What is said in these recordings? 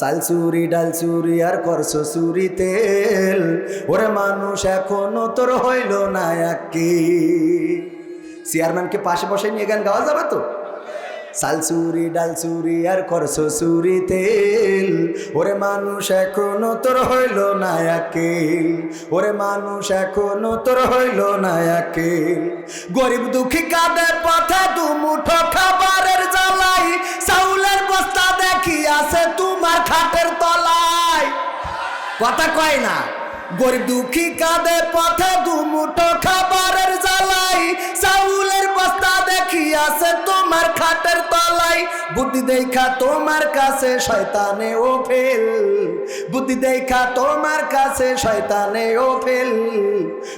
চাল চুরি, ডাল চুরি, আর করছ চুরি তেল। ওরে মানুষ, এখনও তোর হইল না কি চেয়ারম্যানকে পাশে বসে নিয়ে গান গাওয়া যাবে তো? চাল চুরি, ডাল চুরি, আর করছ চুরি তেল। ওরে মানুষ, এখনও তোর হইল না একেল ওরে মানুষ, এখনও তোর হইল না একেল গরিব দুঃখী কাঁদে, পথে দু মুঠো খাবারের কথা কয় না। গরিব দুঃখী কাঁদে, পথে দু মুঠো খাবারের জ্বালাই। চাউলের বস্তা দেখি আছে তোমার খাটের তলাই বুদ্ধি দেখা তোমার কাছে শয়তানে ও ফেল। বুদ্ধি দেখা তোমার কাছে শয়তানে ও ফেল।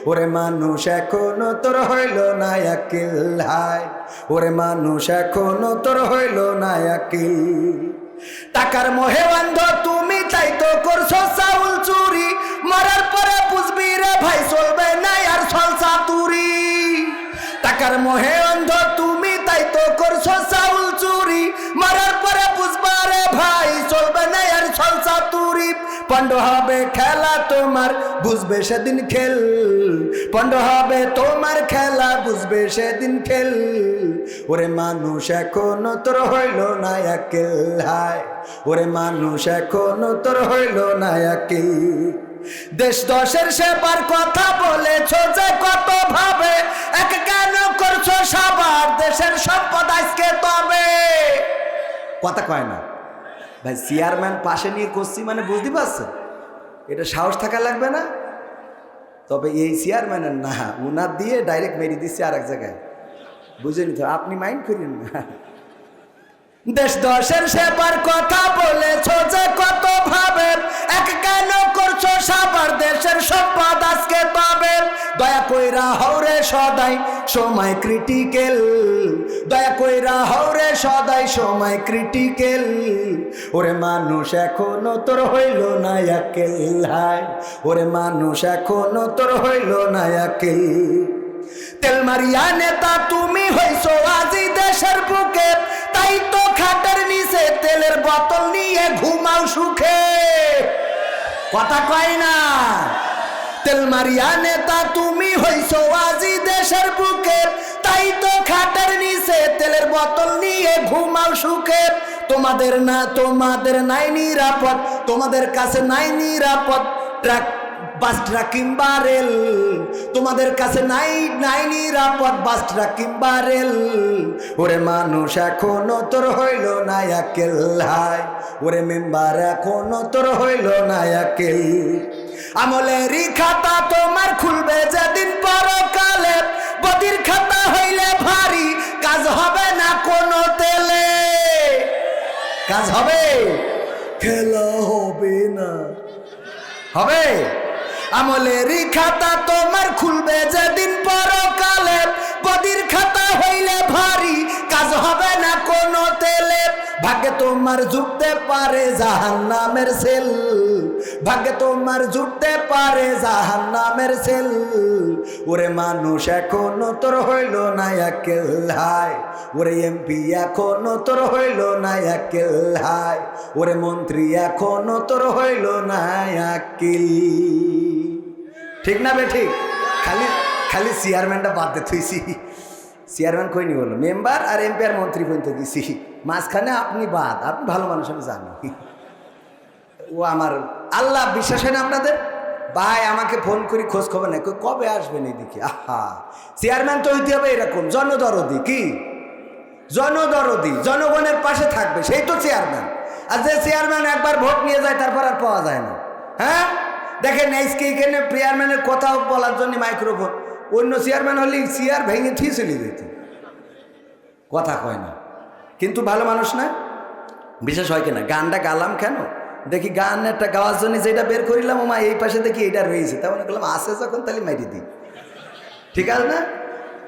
ওরে মানুষ এখনও তোর হইল না একিল, হায়। ওরে মানুষ এখনও তোর হইল না একিল। টাকার মোহে তুমি তাই হবে খেলা তোমার, বুঝবে সেদিন খেল। পণ্ড হবে তোমার খেলা, বুঝবে সেদিন খেল। ওরে মানুষ এখনও তোর হইল না হায়। ওরে মানুষ এখনও তোর হইল না দেশ দশের সেবার কথা বলেছ যে কত ভাবে, এক কেন করছ সবার দেশের সম্পদ আজকে তবে? কথা কয় না। ভাই চেয়ারম্যান পাশে নিয়ে করছি মানে বুঝতে পারছেন? এটা সাহস থাকা লাগবে না। তবে এই চেয়ারম্যানের না, উনার দিয়ে ডাইরেক্ট মেরে দিচ্ছে আর এক জায়গায়। বুঝে নিতে আপনি মাইন্ড করেন না। দেশ দশের সেবার কথা বলেছ যে কত ভাবে এক দয়া কইরা হৌরে সদাই সময় ক্রিটিক্যাল দয়া কইরা হৌরে সদাই সময় ক্রিটিক্যাল ওরে মানুষ এখনও তোর হইল না একেল, হায়। ওরে মানুষ এখনও তোর হইল না একেল। তেল মারিয়া নেতা, তুমি হইছো আজি দেশের বুকে। তাই তো খাটের নিচে তেলের বোতল নিয়ে ঘুমাও সুখে। কথা কয় না। তেল মারিয়া নেতা, তুমি হইছো আজি দেশের বুকে। তাই তো খাটের নিচে তেলের বোতল নিয়ে ঘুমাও সুখে। তোমাদের না, তোমাদের নাই নিরাপদ, তোমাদের কাছে নাই নিরাপদ। ট্রাক, বাস ট্রাক কিংবা রেল, তোমাদের কাছে নাই নাই নিরাপদ, বাস ট্রাক কিংবা রেল। ওরে মানুষ এখনও তোর হইল না একেল, হায়। ওরে মেম্বার এখনও তোর হইল না একেল। আমলেরই খাতা তোমার খুলবে যেদিন পরকালে। বদির খাতা হইলে ভারী, কাজ হবে না কোনো তেলে। কাজ হবে? খেলা হবে না। হবে? আমলেরই খাতা তোমার জুটতে পারে জাহান নামের সেল। ভাগ্যে তোমার জুটতে পারে জাহান নামের সেল। ওরে মানুষ এখনও তোর হইল না একেল হায়। ওরে এমপি এখনও তোর হইল না একেল হায়। ওরে মন্ত্রী এখনও তোর হইল না একিল। ঠিক না বে, ঠিক? খালি খালি চেয়ারম্যানটা বাদ দে থুইছি। চেয়ারম্যান কই নি বলো মেম্বার আর এমপি আর মন্ত্রী পর্যন্ত দিছি। মাঝখানে আপনি বাদ, আপনি ভালো মানুষ, আমি জানি। ও আমার, আল্লাহ বিশ্বাস হয় না আপনাদের? ভাই, আমাকে ফোন করি, খোঁজ খবর নেই। কবে আসবেন এদিকে? আহা, চেয়ারম্যান তো হইতে হবে এরকম, জনদরদি কি? জনদরদি, জনগণের পাশে থাকবে, সেই তো চেয়ারম্যান। আর যে চেয়ারম্যান একবার ভোট নিয়ে যায়, তারপর আর পাওয়া যায় না। হ্যাঁ? দেখেন, আজকে এখানে চেয়ারম্যানের কথা বলার জন্য মাইক্রোফোন। অন্য চেয়ারম্যান হলে চেয়ার ভেঙে ঠিক চলে যেত। কথা কয় না। কিন্তু ভালো মানুষ না? বিশেষ হয় কিনা? গানটা গালাম কেন? দেখি গান একটা গাওয়ার জন্য যেটা বের করিলাম ও মা এই পাশে দেখি এটা রয়েছে। তেমন করলাম আসে যখন, তাহলে মাইরি দিই। ঠিক আছে না?